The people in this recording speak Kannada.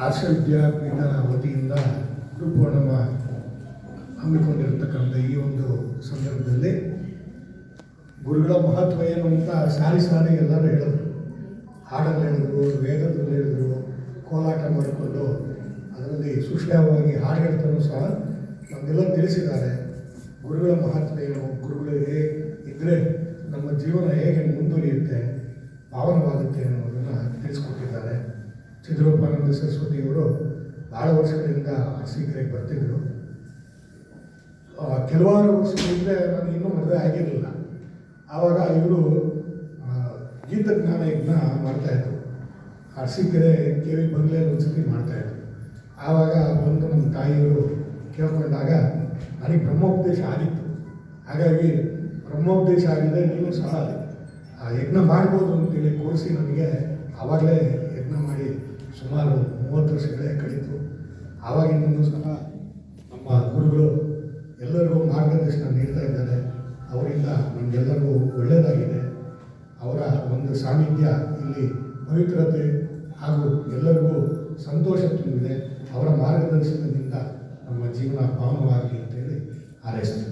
ಆರ್ಷ ವಿದ್ಯಾಪೀಠ ವತಿಯಿಂದ ಗುರುಪೂರ್ಣಮ ಹಮ್ಮಿಕೊಂಡಿರತಕ್ಕಂಥ ಈ ಒಂದು ಸಂದರ್ಭದಲ್ಲಿ ಗುರುಗಳ ಮಹತ್ವ ಏನು ಅಂತ ಸಾರಿ ಸಾರಿ ಎಲ್ಲರೂ ಹೇಳಿದ್ರು. ಹಾಡಲ್ಲಿ ಹೇಳಿದ್ರು, ವೇದದಲ್ಲಿ ಹೇಳಿದ್ರು, ಕೋಲಾಟ ಮಾಡಿಕೊಂಡು ಅದರಲ್ಲಿ ಸೂಕ್ಷ್ಮವಾಗಿ ಹಾಡು ಸಹ ನಮಗೆಲ್ಲ ತಿಳಿಸಿದ್ದಾರೆ. ಗುರುಗಳ ಮಹತ್ವ ಏನು, ಗುರುಗಳು ಹೇಗೆ ಇದ್ದರೆ ನಮ್ಮ ಜೀವನ ಹೇಗೆ ಮುಂದುವರಿಯುತ್ತೆ ಪಾವನವಾಗುತ್ತೆ ಅನ್ನೋದನ್ನು ಸರಸ್ವತಿಯವರು ಭಾಳ ವರ್ಷಗಳಿಂದ ಸೀಕ್ರೆಗೆ ಬರ್ತಿದ್ರು. ಆ, ಕೆಲವಾರು ವರ್ಷಗಳಿಂದ ನಾನು ಇನ್ನೂ ಮದುವೆ ಆಗಿರಲಿಲ್ಲ. ಆವಾಗ ಇವರು ಗೀತಜ್ಞಾನ ಯಜ್ಞ ಮಾಡ್ತಾಯಿದ್ರು ಅರಸೀಕೆರೆ ಕೆ ವಿ ಬಂಗ್ಲೆಯಲ್ಲಿ ಒಂದ್ಸತಿ ಮಾಡ್ತಾಯಿದ್ರು ಆವಾಗ ಬಂದು ನಮ್ಮ ತಾಯಿಯವರು ಕೇಳ್ಕೊಂಡಾಗ ನನಗೆ ಬ್ರಹ್ಮೋಪದೇಶ ಆಗಿತ್ತು. ಹಾಗಾಗಿ ಬ್ರಹ್ಮೋಪದೇಶ ಆಗಿದೆ ನೀವು ಸಹ ಆ ಯಜ್ಞ ಮಾಡ್ಬೋದು ಅಂತೇಳಿ ಕೋರಿಸಿ ನನಗೆ ಆವಾಗಲೇ ಯಜ್ಞ ಮಾಡಿ ಸುಮಾರು ಮೂವತ್ತು ವರ್ಷಗಳೇ ಕಳೀತು ಆವಾಗಿನಿಂದಲೂ ಸಹ ನಮ್ಮ ಗುರುಗಳು ಎಲ್ಲರಿಗೂ ಮಾರ್ಗದರ್ಶನ ನೀಡ್ತಾ ಇದ್ದಾರೆ. ಅವರಿಂದ ನಮಗೆಲ್ಲರಿಗೂ ಒಳ್ಳೆಯದಾಗಿದೆ ಅವರ ಒಂದು ಸಾನ್ನಿಧ್ಯ ಇಲ್ಲಿ ಪವಿತ್ರತೆ ಹಾಗೂ ಎಲ್ಲರಿಗೂ ಸಂತೋಷ ತುಂಬಿದೆ. ಅವರ ಮಾರ್ಗದರ್ಶನದಿಂದ ನಮ್ಮ ಜೀವನ ಪಾವನವಾಗಲಿ ಅಂತೇಳಿ ಹಾರೈಸ್ತೇನೆ.